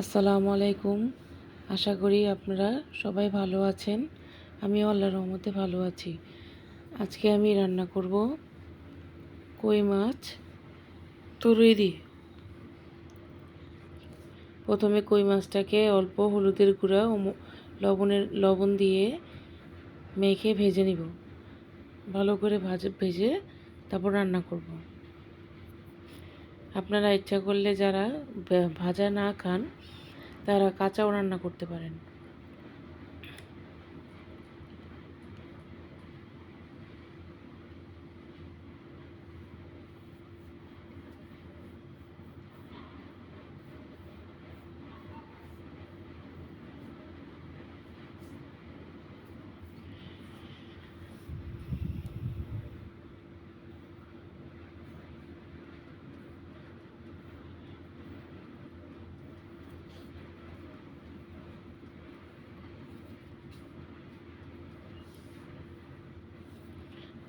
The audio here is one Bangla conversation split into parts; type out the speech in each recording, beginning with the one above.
আসসালামু আলাইকুম। আশা করি আপনারা সবাই ভালো আছেন। আমি আল্লাহর রহমতে ভালো আছি। আজকে আমি রান্না করব কই মাছ? তরুই দিয়ে প্রথমে কই মাছটাকে অল্প হলুদের গুঁড়া ও লবণের লবণ দিয়ে মেখে ভেজে নিব। ভালো করে ভাজে ভেজে তারপর রান্না করব। আপনারা ইচ্ছা করলে যারা ভাজা না খান তারা কাঁচাও রান্না করতে পারেন।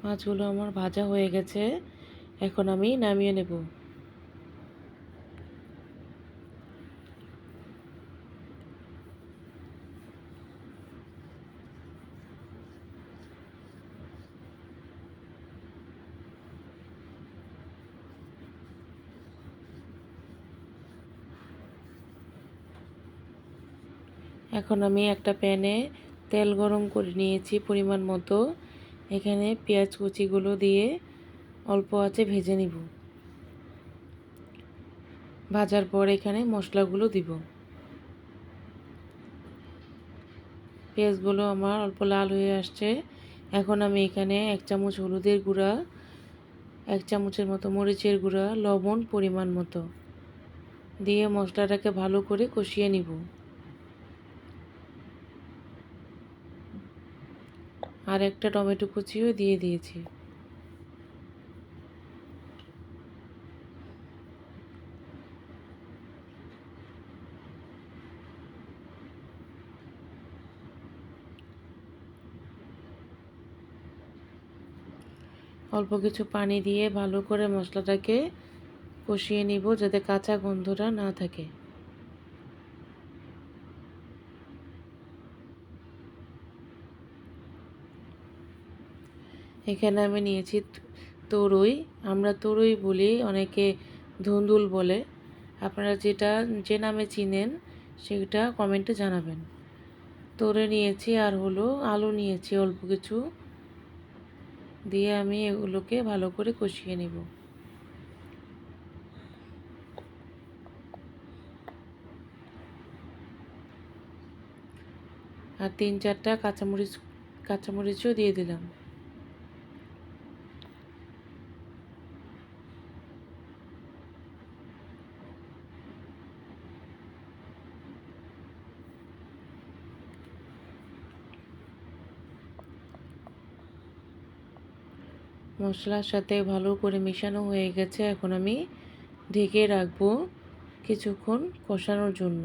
মাছগুলো আমার ভাজা হয়ে গেছে। এখন আমি নামিয়ে নেব। এখন আমি একটা প্যানে তেল গরম করে নিয়েছি পরিমাণ মতো। এখানে পেঁয়াজ কুচিগুলো দিয়ে অল্প আছে ভেজে নিব। ভাজার পর এখানে মশলাগুলো দিব। পেঁয়াজগুলো আমার অল্প লাল হয়ে আসছে। এখন আমি এখানে এক চামচ হলুদের গুঁড়া, এক চামচের মতো মরিচের গুঁড়া, লবণ পরিমাণ মতো দিয়ে মশলাটাকে ভালো করে কষিয়ে নিব। আর একটা টমেটো কুচিও দিয়ে দিয়েছি। অল্প কিছু পানি দিয়ে ভালো করে মশলাটাকে কষিয়ে নিব যাতে কাঁচা গন্ধটা না থাকে। এখানে আমি নিয়েছি তরুই। আমরা তরুই বলি অনেকে ধুন্দুল বলে। আপনারা যেটা, যে নামে চিনেন সেটা কমেন্টে জানাবেন। তরে নিয়েছি আর হলো আলু নিয়েছি অল্প কিছু। দিয়ে আমি এগুলোকে ভালো করে কষিয়ে নিব। আর তিন চারটা কাঁচামরিচ, কাঁচামরিচও দিয়ে দিলাম। মশলার সাথে ভালো করে মেশানো হয়ে গেছে, এখন আমি ঢেকে রাখব কিছুক্ষণ কষানোর জন্য।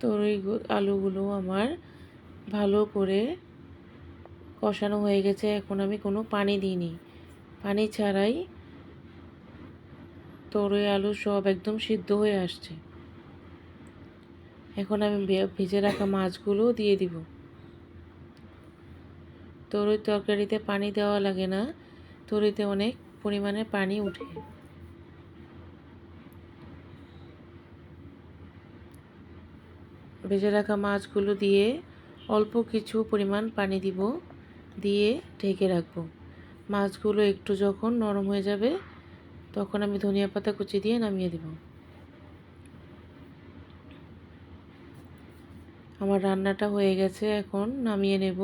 তো ওই আলুগুলো আমার ভালো করে কষানো হয়ে গেছে, এখন আমি কোনো পানি দিইনি। পানি ছাড়াই তরই আলু সব একদম সিদ্ধ হয়ে আসছে। এখন আমি ভেজে রাখা মাছগুলো দিয়ে দিব। তরই তরকারিতে পানি দেওয়া লাগে না। তরিতে অনেক পরিমাণে পানি উঠে। ভেজে রাখা মাছগুলো দিয়ে অল্প কিছু পরিমাণ পানি দিব, দিয়ে ঢেকে রাখব। মাছগুলো একটু যখন নরম হয়ে যাবে তখন আমি ধনিয়া পাতা কুচি দিয়ে নামিয়ে দেব। আমার রান্নাটা হয়ে গেছে, এখন নামিয়ে নেব।